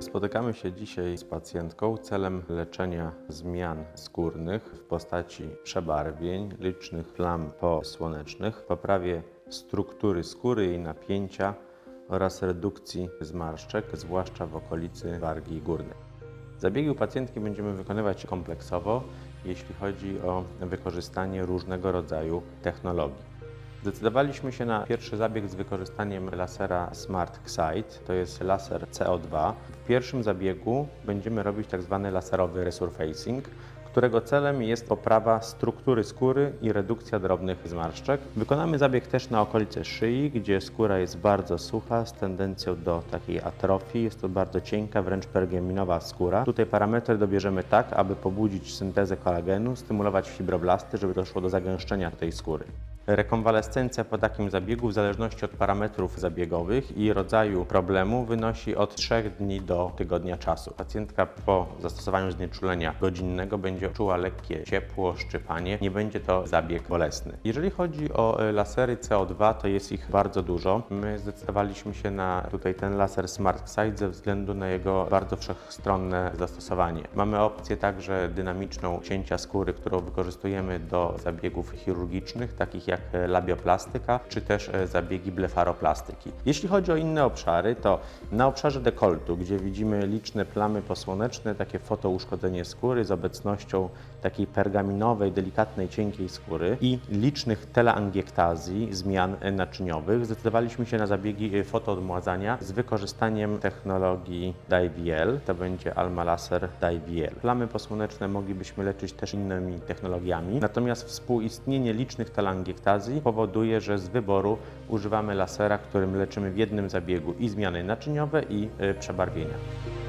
Spotykamy się dzisiaj z pacjentką celem leczenia zmian skórnych w postaci przebarwień, licznych plam posłonecznych, poprawie struktury skóry i napięcia oraz redukcji zmarszczek, zwłaszcza w okolicy wargi górnej. Zabiegi u pacjentki będziemy wykonywać kompleksowo, jeśli chodzi o wykorzystanie różnego rodzaju technologii. Zdecydowaliśmy się na pierwszy zabieg z wykorzystaniem lasera Smart Excite, to jest laser CO2. W pierwszym zabiegu będziemy robić tak zwany laserowy resurfacing, którego celem jest poprawa struktury skóry i redukcja drobnych zmarszczek. Wykonamy zabieg też na okolice szyi, gdzie skóra jest bardzo sucha z tendencją do takiej atrofii. Jest to bardzo cienka, wręcz pergaminowa skóra. Tutaj parametry dobierzemy tak, aby pobudzić syntezę kolagenu, stymulować fibroblasty, żeby doszło do zagęszczenia tej skóry. Rekonwalescencja po takim zabiegu, w zależności od parametrów zabiegowych i rodzaju problemu, wynosi od 3 dni do tygodnia czasu. Pacjentka po zastosowaniu znieczulenia godzinnego będzie czuła lekkie ciepło, szczypanie. Nie będzie to zabieg bolesny. Jeżeli chodzi o e, lasery CO2, to jest ich bardzo dużo. My zdecydowaliśmy się na tutaj ten laser Smart Sight ze względu na jego bardzo wszechstronne zastosowanie. Mamy opcję także dynamiczną cięcia skóry, którą wykorzystujemy do zabiegów chirurgicznych, takich jak e, labioplastyka, czy też e, zabiegi blefaroplastyki. Jeśli chodzi o inne obszary, to na obszarze dekoltu, gdzie widzimy liczne plamy posłoneczne, takie fotouszkodzenie skóry z obecnością takiej pergaminowej, delikatnej, cienkiej skóry i licznych teleangiektazji, zmian e, naczyniowych, zdecydowaliśmy się na zabiegi fotoodmładzania z wykorzystaniem technologii DIVL, to będzie Alma Laser DIVL. Plamy posłoneczne moglibyśmy leczyć też innymi technologiami, natomiast współistnienie licznych powoduje, że z wyboru używamy lasera, którym leczymy w jednym zabiegu i zmiany naczyniowe i y, przebarwienia.